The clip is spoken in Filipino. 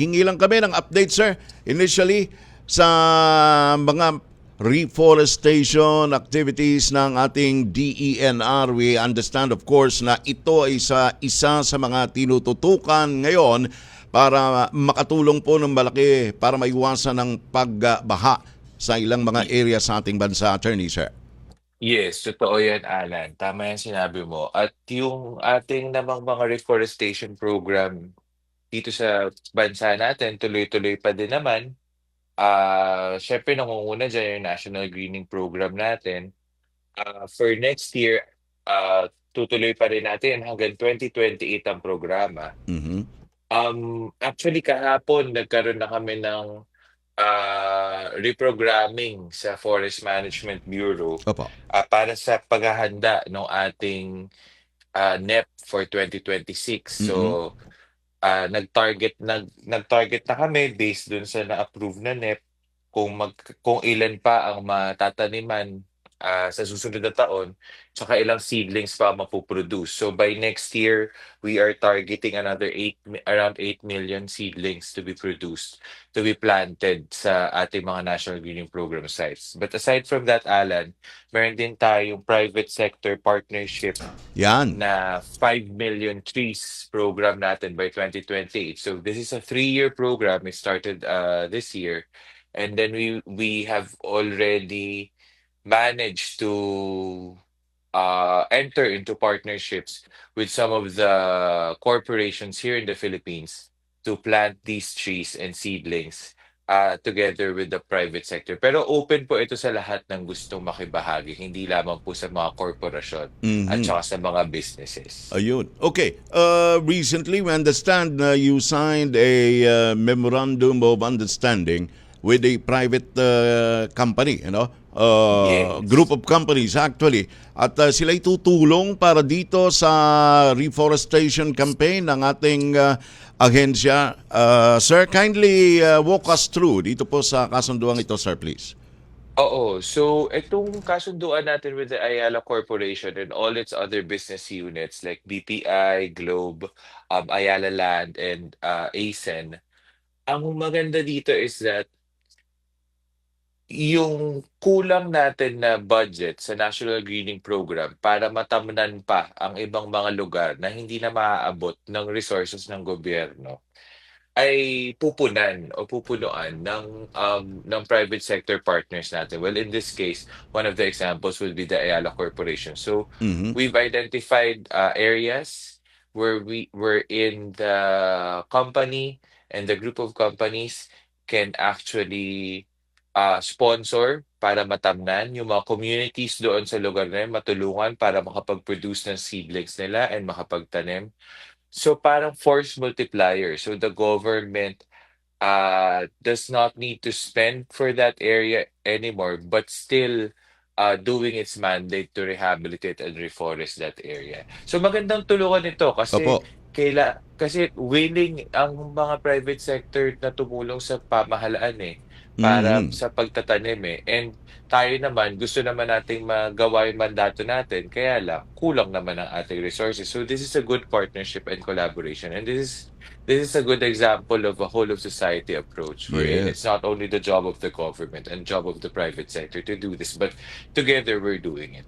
hingi lang kami ng update, sir. Initially, sa mga reforestation activities ng ating DENR, we understand of course na ito ay sa isa sa mga tinututukan ngayon para makatulong po ng malaki para maiwasan ng pagbaha sa ilang mga area sa ating bansa, Attorney, sir. Yes, totoo yan, Alan. Tama yan sinabi mo. At yung ating namang mga reforestation program dito sa bansa natin, tuloy-tuloy pa din naman. Ah, syempre nangunguna diyan yung National Greening Program natin. Ah, for next year, ah, tutuloy pa rin natin hanggang 2028 ang programa. Mhm. Um, actually kahapon nagkaroon na kami ng ah, reprogramming sa Forest Management Bureau Opo. ah, para sa paghahanda ng ating ah, NEP for 2026. So, ah, nag-target nag nag-target na kami based dun sa na-approve na NEP kung mag kung ilan pa ang matataniman ah, sa susunod na taon tsaka ilang seedlings pa ang mapoproduce. So by next year, we are targeting another 8 mi- around 8 million seedlings to be produced to be planted sa ating mga National Greening Program sites. But aside from that, Alan, meron din tayong private sector partnership Yan. na 5 million trees program natin by 2028. So this is a three-year program. It started uh, this year. And then we we have already managed to uh, enter into partnerships with some of the corporations here in the Philippines to plant these trees and seedlings uh, together with the private sector. Pero open po ito sa lahat ng gustong makibahagi, hindi lamang po sa mga korporasyon at Mhm. saka sa mga businesses. Ayun. Okay. Uh, recently, we understand na you signed a uh, memorandum of understanding with a private uh, company, you know, uh, Yes. group of companies actually. At uh, sila tutulong para dito sa reforestation campaign ng ating uh, ahensya. Uh, sir, kindly uh, walk us through dito po sa kasunduang ito, sir, please. Oo. So, itong kasunduan natin with the Ayala Corporation and all its other business units like BPI, Globe, um, Ayala Land, and uh, ASEN, ang maganda dito is that yung kulang natin na budget sa National Greening Program para matamnan pa ang ibang mga lugar na hindi na maaabot ng resources ng gobyerno ay pupunan o pupunuan ng um, ng private sector partners natin. Well, in this case, one of the examples would be the Ayala Corporation. So, Mhm. we've identified uh, areas where we were in the company and the group of companies can actually uh, sponsor para matamnan yung mga communities doon sa lugar na yun, matulungan para makapag-produce ng seedlings nila and makapagtanim. So parang force multiplier. So the government uh, does not need to spend for that area anymore, but still uh, doing its mandate to rehabilitate and reforest that area. So magandang tulungan ito kasi Opo. kaila kasi willing ang mga private sector na tumulong sa pamahalaan eh para Mhm. sa pagtatanim eh. And tayo naman, gusto naman nating magawa yung mandato natin, kaya lang, kulang naman ang ating resources. So this is a good partnership and collaboration. And this is this is a good example of a whole of society approach wherein Yes. it's not only the job of the government and job of the private sector to do this, but together we're doing it.